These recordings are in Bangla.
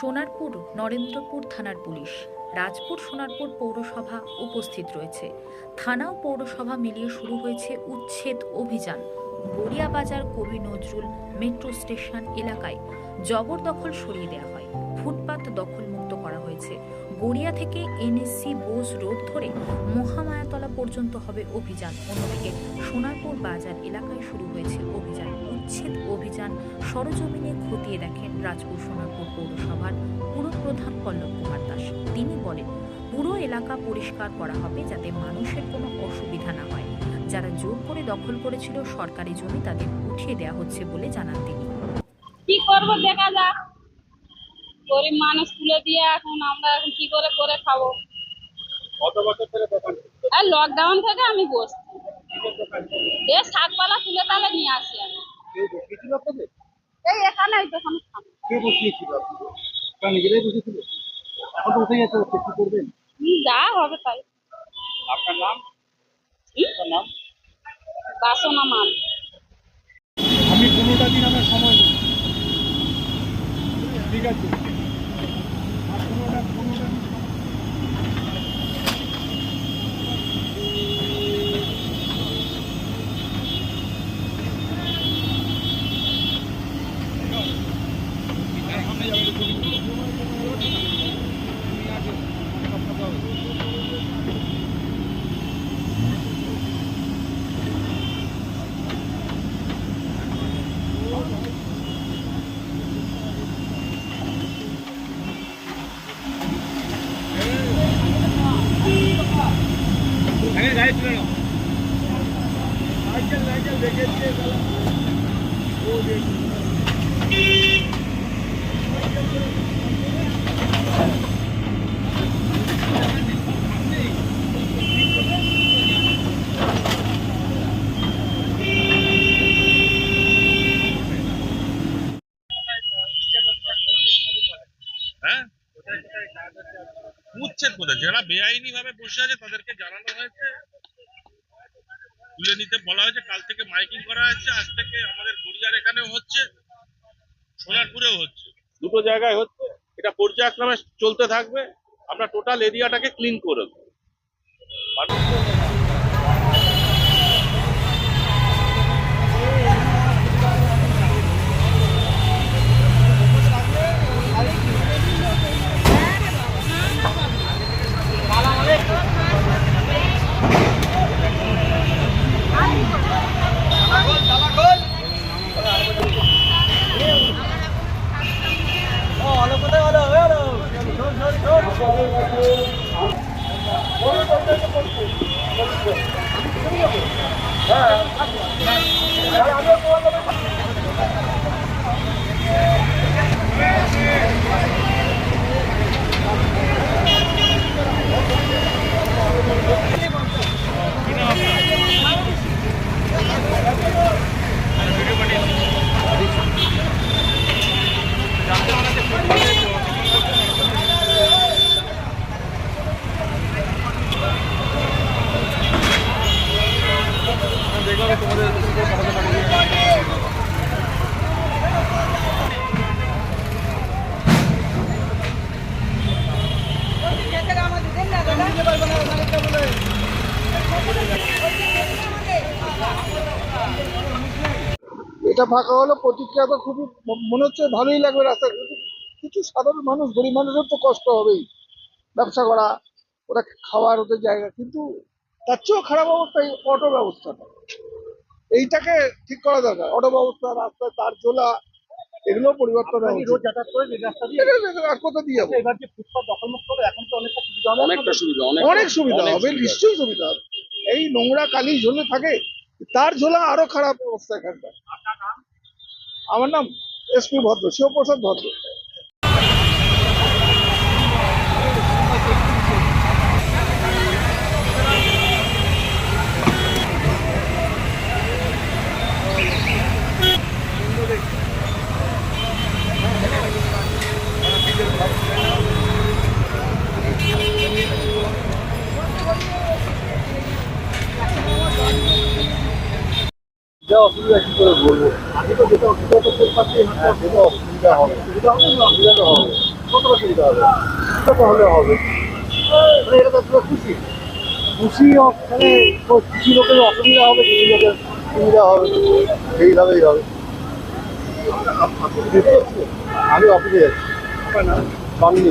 সোনারপুর, নরেন্দ্রপুর থানার পুলিশ। রাজপুর সোনারপুর পৌরসভা উপস্থিত রয়েছে। থানা ও পৌরসভা মিলিয়ে শুরু হয়েছে উচ্ছেদ অভিযান। গড়িয়া বাজার কবি নজরুল মেট্রো স্টেশন এলাকায় জবরদখল সরিয়ে দেওয়া হয়। ফুটপাত দখলমুক্ত করা হয়েছে। গড়িয়া থেকে এনএসসি বোস রোড ধরে মহামায়াতলা পর্যন্ত হবে অভিযান। অন্যদিকে সোনারপুর বাজার এলাকায় শুরু হয়েছে অভিযান। উচ্ছেদ অভিযান সরজমিনে খতিয়ে দেখেন রাজপুর সোনারপুর পৌরসভার পুরপ্রধান পল্লব কুমার দাস। তিনি বলেন, পুরো এলাকা পরিষ্কার করা হবে যাতে মানুষের কোনো অসুবিধা না হয়। যারা জোর করে দখল করেছিল সরকারি জমি তাদের উঠিয়ে দেওয়া হচ্ছে বলে জানান তিনি। কি করব দেখা যাক। গরিব মানুষ তুলে দিয়ে এখন আমরা এখন কি করে করে খাব? কত বছর ধরে দোকান আর লকডাউন থেকে আমি বসছি? এ শাকপালা তুলে তাহলে নিয়ে আসি আমি। এই এখানে এই দোকান খাব। কে বসিয়েছিল আপনারা নিজেরাই বসেছিল এখন তো উঠে যেতে কি করবেন? যা হবে তাই। আপনার নাম? আপনার নাম? বাসনা মাল। আমি পনেরোটা দিন আমার সময় নেই। ঠিক আছে। അങ്ങനെ ലൈറ്റ് വേണം ആഴ്ച ആഴ്ച വെക്കേറ്റ് ഓ ആഴ്ച উচ্ছেদ কোথায়? যারা বেআইনি ভাবে বসে আছে, তাদেরকে জানানো হয়েছে। তুলে নিতে বলা হয়েছে, কাল থেকে মাইকিং করা হয়েছে, আজ থেকে আমাদের গড়িয়ার এখানেও হচ্ছে, সোনারপুরেও হচ্ছে। দুটো জায়গায় হচ্ছে, এটা পর্যায়ক্রমে চলতে থাকবে। আমরা টোটাল এরিয়াটাকে ক্লিন করে দেবো। মানুষ এটা ফাঁকা হলো, প্রতিক্রিয়া তো খুবই মনে হচ্ছে ভালোই লাগবে রাস্তা কিছু সাধারণ মানুষ, গরিব মানুষের তো কষ্ট হবেই। ব্যবসা করা, ওরা খাওয়ার ওদের জায়গা। কিন্তু তার চেয়েও খারাপ অবস্থা এই অটো ব্যবস্থাটা। এইটাকে ঠিক করা দরকার। অটো ব্যবস্থা রাস্তা তার ঝোলা এগুলো পরিবর্তন হওয়া উচিত। যাতায়াত করে রাস্তা দিয়ে? এটা- এটা আর কোথা দিয়ে যাব? এবার যে ফুটপাত দখলমুক্ত হবে এখন তো অনেকটা সুবিধা অনেকটা সুবিধা অনেক সুবিধা হবে নিশ্চয়ই সুবিধা হবে। এই নোংরা কালি ঝোলে থাকে তার ঝোলা আরও খারাপ অবস্থা এখানটা আমার নাম এসপি ভদ্র শিবপ্রসাদ ভদ্র। যা অসুবিধা কি করে বলব? আমি তো যেটা অসুবিধা তো ফুটপাত দিয়ে হাঁটতে হবে, সেটা অসুবিধা হবে। সুবিধা হবে না অসুবিধা তো হবে। কতটা সুবিধা হবে? কত হলে হবে। মানে এটা তো পুরো খুশি। খুশি মানে কিছু লোকের অসুবিধা হবে কিছু লোকের সুবিধা হবে। সেইভাবেই হবে। আমি অফিসে যাচ্ছি বাংলি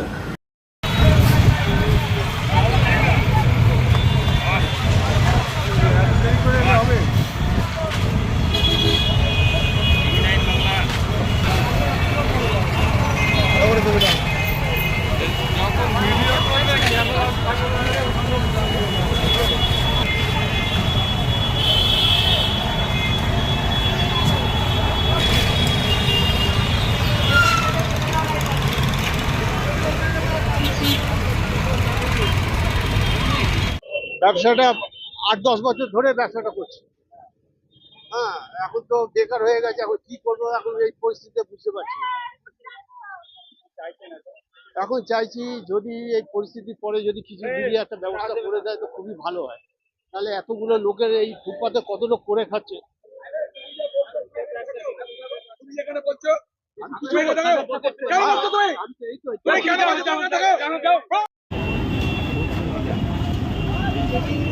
ব্যবসাটা আট দশ বছর ধরে ব্যবসাটা করছি। হ্যাঁ এখন তো বেকার হয়ে গেছে এখন কি করব? এখন এই পরিস্থিতিতে বুঝতে পারছি এখন চাইছি যদি এই পরিস্থিতির পরে যদি কিছু যদি একটা ব্যবস্থা করে দেয় তো খুবই ভালো হয়। তাহলে এতগুলো লোকের এই ফুটপাতে কত লোক করে খাচ্ছে? আমি করছি না।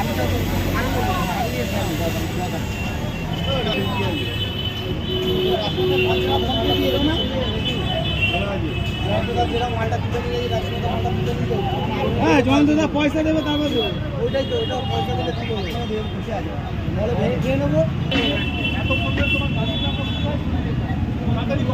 আমি তো এই তো- হ্যাঁ জয়ন্ত দাদা পয়সা দেবে তারপর ওইটাই তো ওইটা পয়সা দিলে ঠিক হবে? বলে ভেঙে খেয়ে নেব। তাড়াতাড়ি